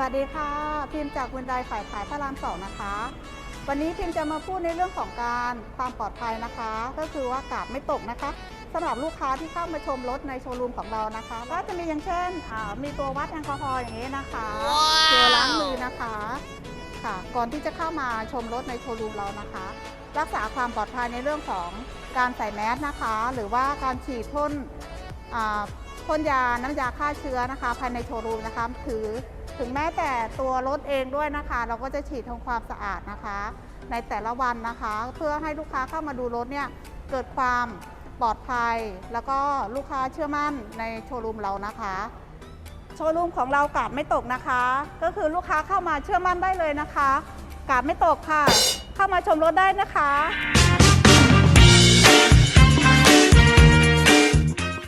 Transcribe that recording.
วัสดีค่ะ พิมพ์จากวินไดฝ่ายขายพระรามสองนะคะ วันนี้พิมพ์จะมาพูดในเรื่องของการความปลอดภัยนะคะ ก็คือว่ากาดไม่ตกนะคะสำหรับลูกค้าที่เข้ามาชมรถในโชว์รูมของเรานะคะก็จะมีอย่างเช่นอ่ามีตัววัดแอลกอฮอล์อย่างนี้นะคะเจลล้างมือนะคะค่ะก่อนที่จะเข้ามาชมรถในโชว์รูมเรานะคะ รักษาความปลอดภัยในเรื่องของการใส่แมสนะคะ หรือว่าการฉีดพ่นอ่าพ่นยาน้ำยาฆ่าเชื้อนะคะ ภายในโชว์รูมนะคะ ถือ ถึงแม้แต่ตัวรถเองด้วยนะคะ เราก็จะฉีดทำความสะอาดนะคะ ในแต่ละวันนะคะ เพื่อให้ลูกค้าเข้ามาดูรถเนี่ยเกิดความปลอดภัย แล้วก็ลูกค้าเชื่อมั่นในโชว์รูมเรานะคะ โชว์รูมของเรากาดไม่ตกนะคะ ก็คือลูกค้าเข้ามาเชื่อมั่นได้เลยนะคะ กาดไม่ตกค่ะ เข้ามาชมรถได้นะคะ